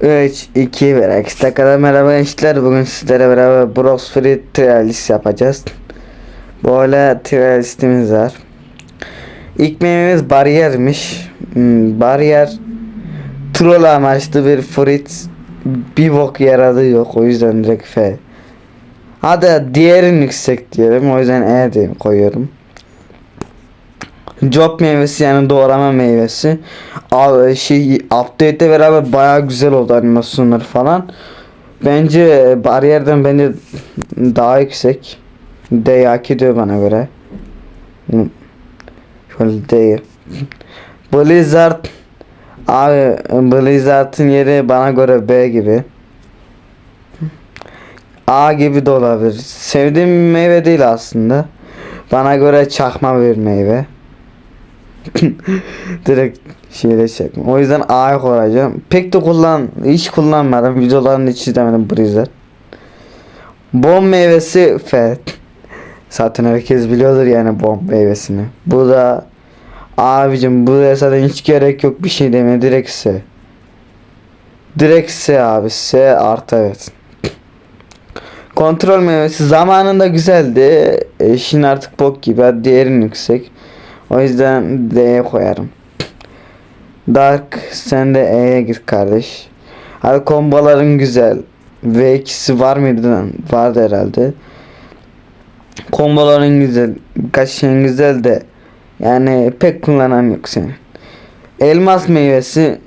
3, 2, 1. Akista kadar merhaba gençler. Bugün sizlere beraber Brox Free Trialist yapacağız. Böyle trialistimiz var. İlk meyvemiz bariyermiş. Hmm, bariyer troll amaçlı bir frit bir bok yaradı yok. O yüzden direkt F. Hadi diğerin yüksek diyelim. O yüzden E diye koyuyorum. Job meyvesi yani doğrama meyvesi. Şey update'le beraber baya güzel oldu animasyonları falan. Bence bariyerden bence daha yüksek. D hak ediyor bana göre. Şöyle değil. Blizzard Abi Blizzard'ın yeri bana göre B gibi. A gibi de olabilir. Sevdiğim meyve değil aslında. Bana göre çakma bir meyve. Direkt şeyle çekme. O yüzden A'ya koyacağım. Pek de kullan, hiç kullanmadım. Videolarını hiç izlemedim Blizzard. Bomb meyvesi F. Zaten herkes biliyordur yani bomb meyvesini. Bu da abicim bu zaten hiç gerek yok bir şey deme direkt S. Direkt S abi S artı evet. Kontrol meyvesi zamanında güzeldi. E, şimdi artık bok gibi. Hadi Diğerin yüksek. O yüzden D'ye koyarım. Dark sen de E'ye git kardeş. Hadi komboların güzel. V2'si var mıydı lan? Vardı herhalde. Komboların güzel. Şeyin güzel de. Yani pek kullanan yok senin. Elmas meyvesi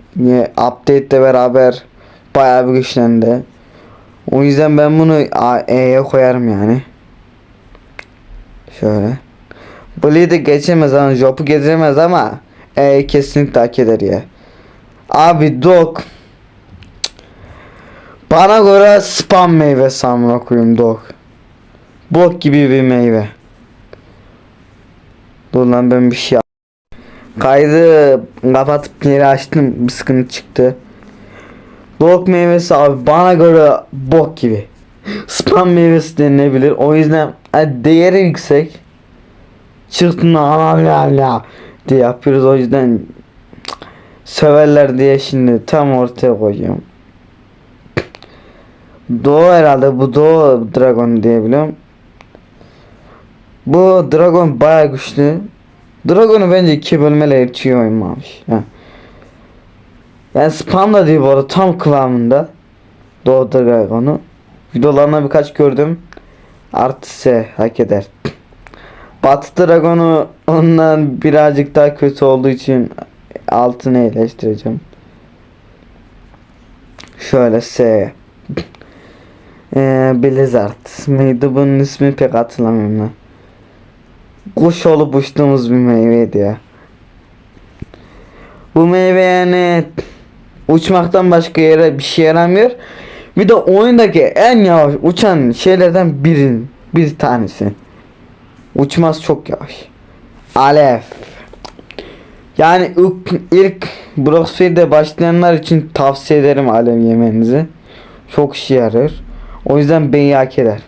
update ile beraber bayağı bir güçlendi. O yüzden ben bunu E'ye koyarım yani. Şöyle. Bleed'i geçemez ama Job'u geçemez ama E kesinlikle hak eder ya. Abi Dog Bana göre spam meyve samına koyayım Dog. Bok gibi bir meyve. Dur lan ben bir şey Kaydı kapatıp geri açtım bir sıkıntı çıktı. Dog meyvesi abi bana göre bok gibi. Spam meyvesi denilebilir. O yüzden e, değeri yüksek. Çıktın la diye yapıyoruz. O yüzden severler diye şimdi tam ortaya koyuyorum. Doğu herhalde bu Doğu Dragon diyebiliyorum. Bu Dragon baya güçlü. Dragon'u bence iki bölmeyle yetiyor oynamış. Ha. Yani spam da değil bu arada tam kıvamında. Doğu Dragon'u. Videolarına birkaç gördüm. Artı S hak eder. Batı Dragon'u ondan birazcık daha kötü olduğu için altını eleştireceğim. Şöyle S. Ee, Blizzard mıydı bunun ismi pek hatırlamıyorum lan. Kuş olup uçtuğumuz bir meyveydi ya. Bu meyve yani uçmaktan başka yere bir şey yaramıyor. Bir de oyundaki en yavaş uçan şeylerden birin bir tanesi. Uçmaz çok yavaş. Alef. Yani ilk, ilk Broxfield'e başlayanlar için tavsiye ederim alev yemenizi. Çok işe yarar. O yüzden beni hak eder.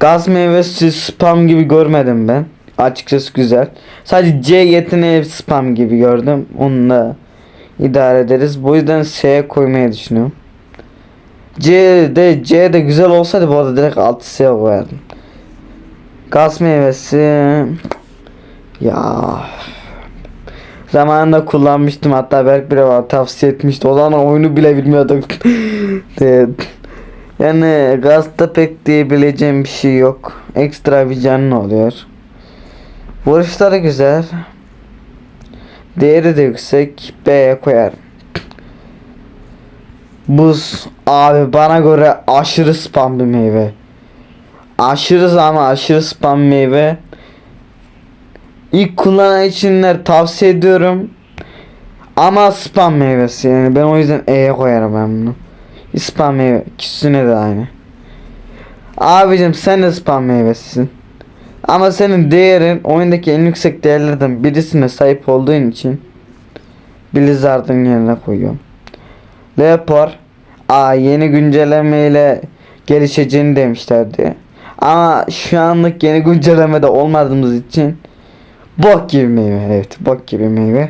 Gaz meyvesi spam gibi görmedim ben. Açıkçası güzel. Sadece C yeteneği spam gibi gördüm. Onunla idare ederiz. Bu yüzden S'ye koymayı düşünüyorum. C de C de güzel olsaydı bu arada direkt 6 S'ye koyardım. Gaz meyvesi ya zamanında kullanmıştım hatta Berk bile bana tavsiye etmişti. O zaman oyunu bile bilmiyorduk. Evet. Yani gazda pek diyebileceğim bir şey yok. Ekstra bir canlı oluyor. Vuruşları güzel. Değeri de yüksek. B'ye koyarım. Buz abi bana göre aşırı spam bir meyve. Aşırı ama aşırı spam meyve. İlk kullanan içinler tavsiye ediyorum. Ama spam meyvesi yani ben o yüzden E'ye koyarım ben bunu. Spam meyve ikisine de aynı. Abicim sen de spam meyvesisin. Ama senin değerin oyundaki en yüksek değerlerden birisine sahip olduğun için Blizzard'ın yerine koyuyorum. Leopard Aa yeni güncellemeyle gelişeceğini demişlerdi. Ama şu anlık yeni güncellemede olmadığımız için bok gibi meyve. Evet bok gibi meyve.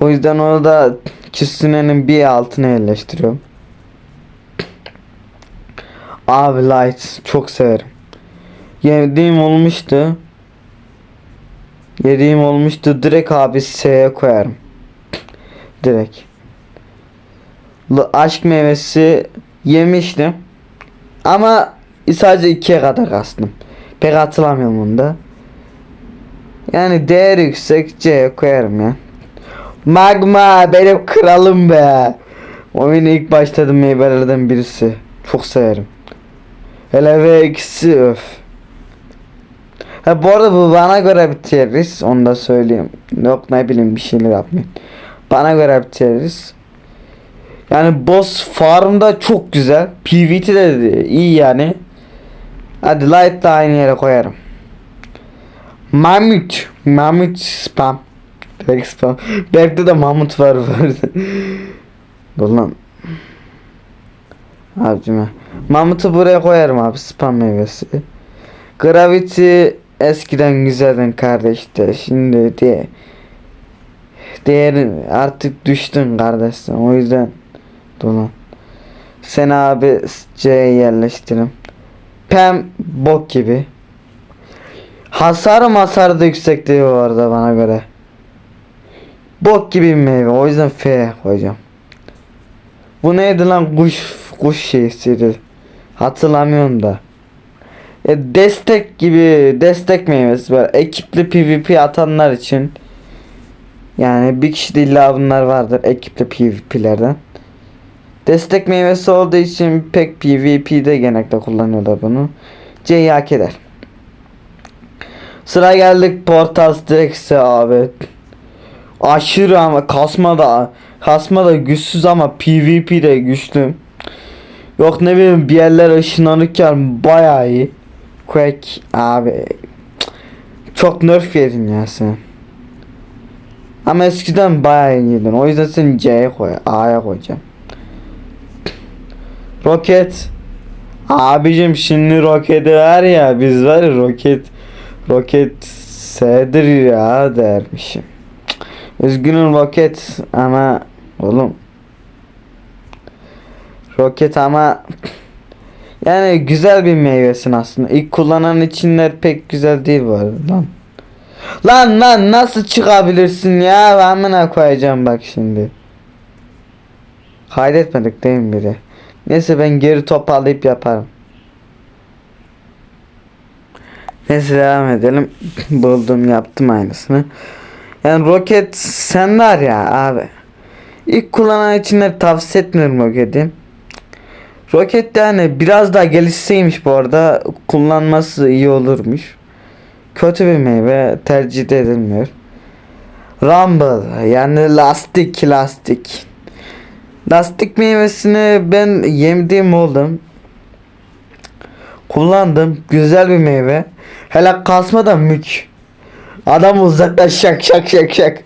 Bu yüzden onu da küsünenin bir altına yerleştiriyorum. Abi light çok severim. Yediğim olmuştu. Yediğim olmuştu. Direkt abi S'ye koyarım. Direkt. Aşk meyvesi yemiştim. Ama sadece ikiye kadar kastım. Pek hatırlamıyorum bunu da. Yani değer yüksek C'ye koyarım ya. Magma benim kralım be. Oyun ilk başladığım meyvelerden birisi. Çok severim. Hele ve ikisi öf. Ha bu arada bu bana göre bir tier list, onu da söyleyeyim. Yok ne bileyim bir şeyler yapmayayım. Bana göre bir tier list. Yani boss farmda çok güzel. PvT'de de iyi yani. Hadi light da aynı yere koyarım. Mamut. Mamut spam. Direkt spam. Belki de mamut var. Dur lan. Abicim ya. Mamut'u buraya koyarım abi spam meyvesi. Gravity eskiden güzeldin kardeşte. Şimdi diye değerin artık düştün kardeşim. O yüzden dur lan. Sen abi C'ye yerleştirin. Pem bok gibi. Hasar hasar da yüksek değil bu arada bana göre. Bok gibi bir meyve. O yüzden F koyacağım. Bu neydi lan kuş kuş şeysiydi. Hatırlamıyorum da. Ya destek gibi destek meyvesi var. Ekipli PvP atanlar için. Yani bir kişi de illa bunlar vardır ekipli PvP'lerden. Destek meyvesi olduğu için pek PvP'de genellikle kullanıyorlar bunu. C'yi hak eder. Sıra geldik Portal Strix'e abi. Aşırı ama kasma da kasma da güçsüz ama PvP de güçlü. Yok ne bileyim bir yerler ışınlanırken bayağı iyi. Quake abi. Çok nerf yedin ya sen. Ama eskiden bayağı iyiydin. O yüzden seni C'ye koy. A'ya koyacağım. Roket. Abicim şimdi roketi var ya biz var ya roket roket S'dir ya dermişim. Üzgünüm roket ama oğlum roket ama yani güzel bir meyvesin aslında. İlk kullanan içinler pek güzel değil arada lan. Lan lan nasıl çıkabilirsin ya? Amına koyacağım bak şimdi. Kaydetmedik değil mi biri? Neyse ben geri toparlayıp yaparım. Neyse devam edelim. Buldum yaptım aynısını. Yani roket sen var ya abi. İlk kullanan içinler tavsiye etmiyorum roketi. Roket yani biraz daha gelişseymiş bu arada kullanması iyi olurmuş. Kötü bir meyve tercih de edilmiyor. Rumble yani lastik lastik. Lastik meyvesini ben yemdiğim oldum. Kullandım. Güzel bir meyve. Hele kasma da mük. Adam uzaktan şak şak şak şak.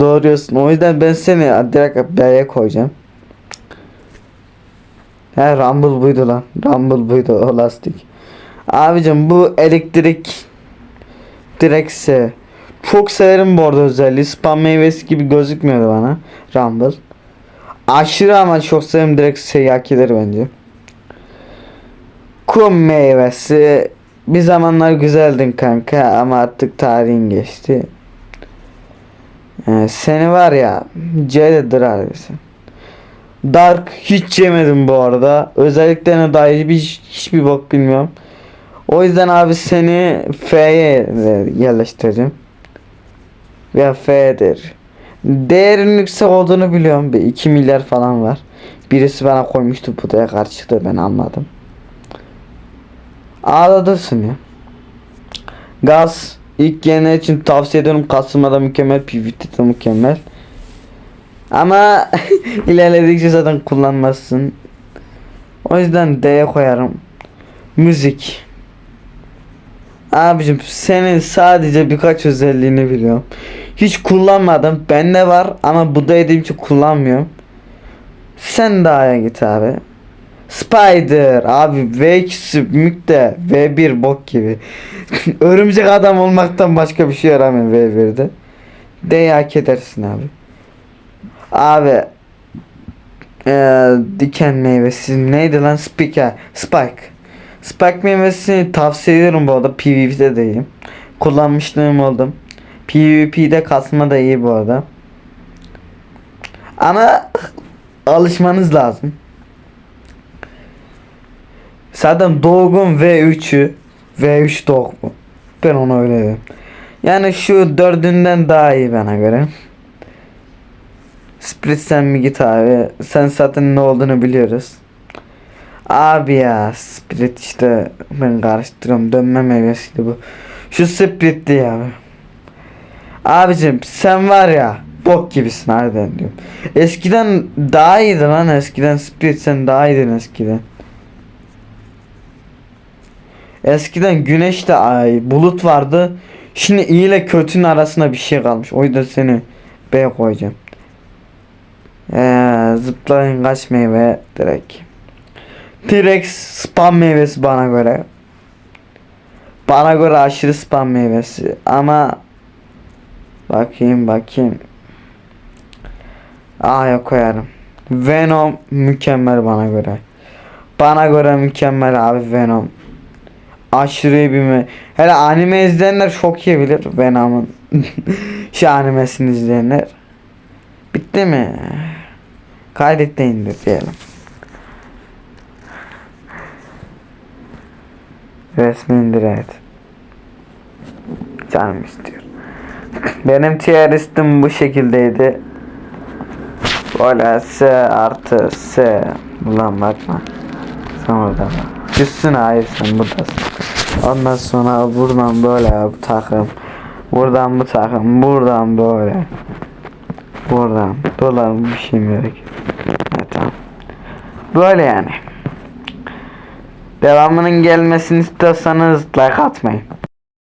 Doğruyorsun. O yüzden ben seni direkt B'ye koyacağım. He Rumble buydu lan. Rumble buydu o lastik. Abicim bu elektrik direkse çok severim bu arada özelliği. Spam meyvesi gibi gözükmüyordu bana. Rumble. Aşırı ama çok severim direkt seyyakiler bence. Kum meyvesi bir zamanlar güzeldin kanka ama artık tarihin geçti. Ee, seni var ya C'dedir abisin. Dark hiç yemedim bu arada. Özelliklerine dair bir, hiçbir bok bilmiyorum. O yüzden abi seni F'ye yerleştireceğim. Veya F'dir. Değerin yüksek olduğunu biliyorum. Bir 2 milyar falan var. Birisi bana koymuştu bu da karşıda ben anladım. Ağladırsın ya. Gaz ilk yeni için tavsiye ederim. Kasım'da mükemmel, PvT'de mükemmel. Ama ilerledikçe zaten kullanmazsın. O yüzden D'ye koyarım. Müzik. Abicim senin sadece birkaç özelliğini biliyorum. Hiç kullanmadım. Bende var ama bu da yediğim için kullanmıyorum. Sen daha git abi. Spider abi V2 mük de V1 bok gibi. Örümcek adam olmaktan başka bir şey yaramıyor V1'de. D'yi hak edersin abi. Abi Ee, diken meyvesi neydi lan Spike Spike Spike meyvesini tavsiye ediyorum bu arada. PvP'de de iyi Kullanmışlığım oldum PvP'de kasma da iyi bu arada. Ama alışmanız lazım. Zaten Dog'un V3'ü V3 Dog Ben onu öyle dedim. Yani şu dördünden daha iyi bana göre. Split sen mi git abi? Sen zaten ne olduğunu biliyoruz. Abi ya Split işte ben karıştırıyorum. Dönme meyvesiydi bu. Şu Split'ti ya. Abicim sen var ya bok gibisin harbiden diyorum. Eskiden daha iyiydi lan eskiden Split sen daha iyiydin eskiden. Eskiden güneş de ay bulut vardı. Şimdi iyi ile kötünün arasında bir şey kalmış. O yüzden seni B koyacağım. Ee, zıplayın kaç meyve direkt. T-Rex spam meyvesi bana göre. Bana göre aşırı spam meyvesi ama bakayım bakayım. A'ya koyarım. Venom mükemmel bana göre. Bana göre mükemmel abi Venom. Aşırı bir me- Hele anime izleyenler çok iyi bilir Venom'un şu animesini izleyenler. Bitti mi? Kaydet de indir diyelim. Resmi indir evet. Canım istiyor. Benim tier listim bu şekildeydi. Böyle S artı S. Ulan bakma. Sen orada bak. Düşsün hayır sen buradasın. Ondan sonra buradan böyle bu takım. Buradan bu takım. Buradan böyle. Buradan. Dolar bir şey gerek? Evet tamam. Böyle yani. Devamının gelmesini istiyorsanız like atmayın.